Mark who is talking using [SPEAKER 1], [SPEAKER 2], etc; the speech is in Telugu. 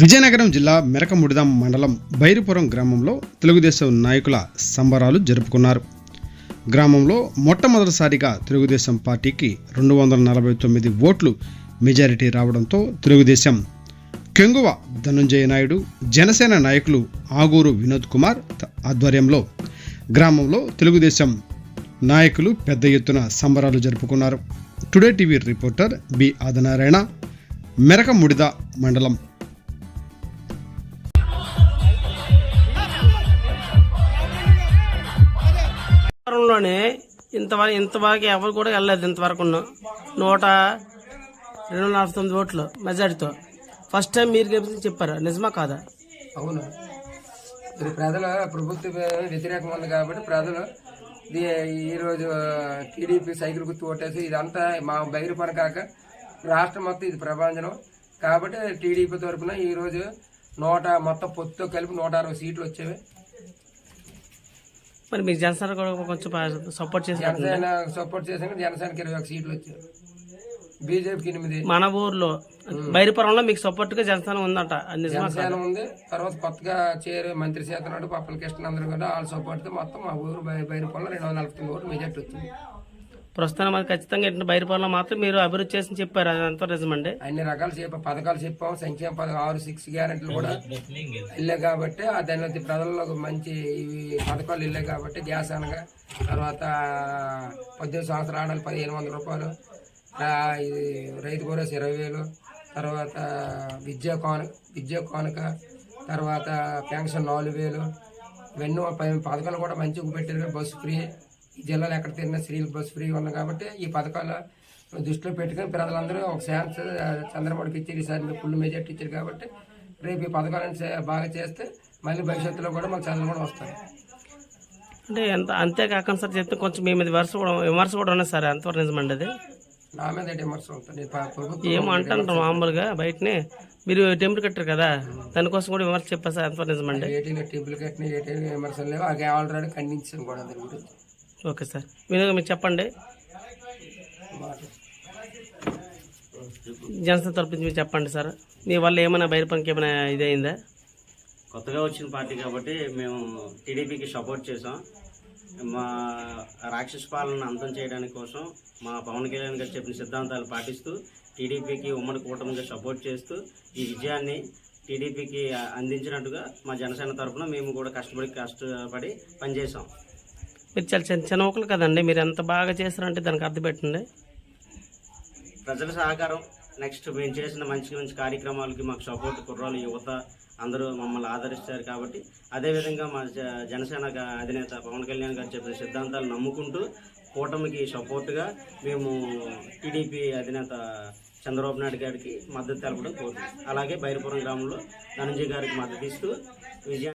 [SPEAKER 1] విజయనగరం జిల్లా మెరకముడిదాం మండలం బైరుపురం గ్రామంలో తెలుగుదేశం నాయకుల సంబరాలు జరుపుకున్నారు. గ్రామంలో మొట్టమొదటిసారిగా తెలుగుదేశం పార్టీకి రెండు వందల నలభై తొమ్మిది ఓట్లు మెజారిటీ రావడంతో తెలుగుదేశం కెంగువ ధనుంజయ నాయుడు జనసేన నాయకులు ఆగూరు వినోద్ కుమార్ ఆధ్వర్యంలో గ్రామంలో తెలుగుదేశం నాయకులు పెద్ద ఎత్తున సంబరాలు జరుపుకున్నారు. Today TV reporter B Adinarayana Merakamudidam మండలం
[SPEAKER 2] వారంలోనే ఇంతవరకు ఇంతవరకు ఎవరు కూడా వెళ్ళలేదు ఇంతవరకు నూట రెండు వందల నలభై తొమ్మిది ఓట్లు మెజార్టీతో. ఫస్ట్ టైం మీరు గెలిపించి చెప్పారు? నిజమా కాదా?
[SPEAKER 3] అవును. ఇది ప్రజలు ప్రభుత్వ వ్యతిరేకం ఉంది కాబట్టి ప్రజలు ఇది ఈరోజు టీడీపీ సైకిల్ గుర్తు ఓటేసి ఇదంతా మా బైరు పని కాక రాష్ట్రం మొత్తం ఇది ప్రభాంజనం. కాబట్టి టీడీపీ తరఫున ఈరోజు నూట మొత్తం పొత్తుతో కలిపి నూట అరవై సీట్లు వచ్చేవి.
[SPEAKER 2] మరి మీకు జనసేన కూడా కొంచెం సపోర్ట్ చేసి
[SPEAKER 3] జనసేన సపోర్ట్ చేసాక జనసేనకి ఇరవై ఒక సీట్లు వచ్చాయి. బీజేపీకి ఎనిమిది.
[SPEAKER 2] మన ఊర్లో బైరిపురంలో మీకు సపోర్ట్గా జనసేన ఉందంట
[SPEAKER 3] జనసేన ఉంది తర్వాత కొత్తగా చేరే మంత్రి చేతనాడు పప్పల కృష్ణ అందరూ కూడా వాళ్ళ సపోర్ట్తో మొత్తం మా ఊరు బై- బైరు పొలం రెండు వందల నలభై తొమ్మిది ఓట్లు మెజార్టీ వచ్చింది.
[SPEAKER 2] ప్రస్తుతం మరి ఖచ్చితంగా ఏంటంటే బైరిపురంలో మాత్రం మీరు అభివృద్ధి చేసి చెప్పారు. అది ఎంత నిజమండి.
[SPEAKER 3] అన్ని రకాలు చెప్ప పథకాలు చెప్పాం సంక్షేమ పథకం ఆరు సిక్స్ గ్యారెంటీలు కూడా వెళ్ళాయి కాబట్టి ఆ దాని ప్రజల్లో మంచి ఇవి పథకాలు వెళ్ళాయి కాబట్టి గ్యాస్ అనగా తర్వాత పద్దెనిమిది సంవత్సరాలు ఆడాలి పదిహేను వందల రూపాయలు. రైతు భరోసా ఇరవై వేలు. తర్వాత విద్యా కానుక విద్యా కానుక తర్వాత పెన్షన్ నాలుగు వేలు. ఇవన్నీ పథకాలు కూడా మంచిగా పెట్టారు. Bus free. ఈ జిల్లాలో ఎక్కడ తిరిగినా స్త్రీలకు బస్సు ఫ్రీ ఉంది కాబట్టి ఈ పథకాలు దృష్టిలో పెట్టుకుని ప్రజలందరూ ఒక ఛాన్స్ చంద్రబాబుకి ఇచ్చారు ఈసారి ఫుల్ మెజార్టీ ఇచ్చారు కాబట్టి రేపు ఈ పథకాలను బాగా చేస్తే మళ్ళీ భవిష్యత్తులో కూడా మాకు చంద్రబాబు వస్తారు
[SPEAKER 2] అంటే ఎంత అంతేకాకుండా సార్ చెప్తే కొంచెం మీ మీద విమర్శ కూడా విమర్శ కూడా ఉన్నాయి సార్. ఎంతవరకు నిజమండి అది?
[SPEAKER 3] నా మీద విమర్శ ఉంటుంది.
[SPEAKER 2] ఏమో అంటుంటారు మామూలుగా బయటనే. మీరు టెంపుల్ కట్టారు కదా దానికోసం కూడా విమర్శ చెప్పారు సార్. ఎంతవరకు నిజమండి
[SPEAKER 3] ఏటీలో టెంపుల్ కట్టిన ఏటీలో విమర్శలు లేవు. అది ఆల్రెడీ ఖండించాను కూడా దాని గురించి.
[SPEAKER 2] Okay sir. మీరు మీరు చెప్పండి. జనసేన తరపు నుంచి మీరు చెప్పండి సార్. మీ వల్ల ఏమైనా బయట పనికి ఏమైనా ఇదైందా?
[SPEAKER 4] కొత్తగా వచ్చిన పార్టీ కాబట్టి మేము టీడీపీకి సపోర్ట్ చేసాం మా రాక్షస పాలన అంతం చేయడానికి కోసం మా పవన్ కళ్యాణ్ గారు చెప్పిన సిద్ధాంతాలు పాటిస్తూ టీడీపీకి ఉమ్మడి కూటమిగా సపోర్ట్ చేస్తూ ఈ విజయాన్ని టీడీపీకి అందించినట్టుగా మా జనసేన తరఫున మేము కూడా కష్టపడి కష్టపడి పనిచేసాం
[SPEAKER 2] మీరు చాలా చిన్న చిన్న ఒకరు కదండి. మీరు ఎంత బాగా చేశారంటే దానికి అర్థం పెట్టండి.
[SPEAKER 4] ప్రజల సహకారం. నెక్స్ట్ మేము చేసిన మంచి మంచి కార్యక్రమాలకి మాకు సపోర్ట్ కుర్రాలు యువత అందరూ మమ్మల్ని ఆదరిస్తారు కాబట్టి అదేవిధంగా మా జ- జనసేన అధినేత పవన్ కళ్యాణ్ గారు చెప్పిన సిద్ధాంతాలు నమ్ముకుంటూ కూటమికి సపోర్ట్గా మేము టీడీపీ అధినేత చంద్రబాబు నాయుడు గారికి మద్దతు తెలపడం కోరుతున్నాం. అలాగే బైరపురం గ్రామంలో ధనంజయ్ గారికి మద్దతు ఇస్తూ విజయ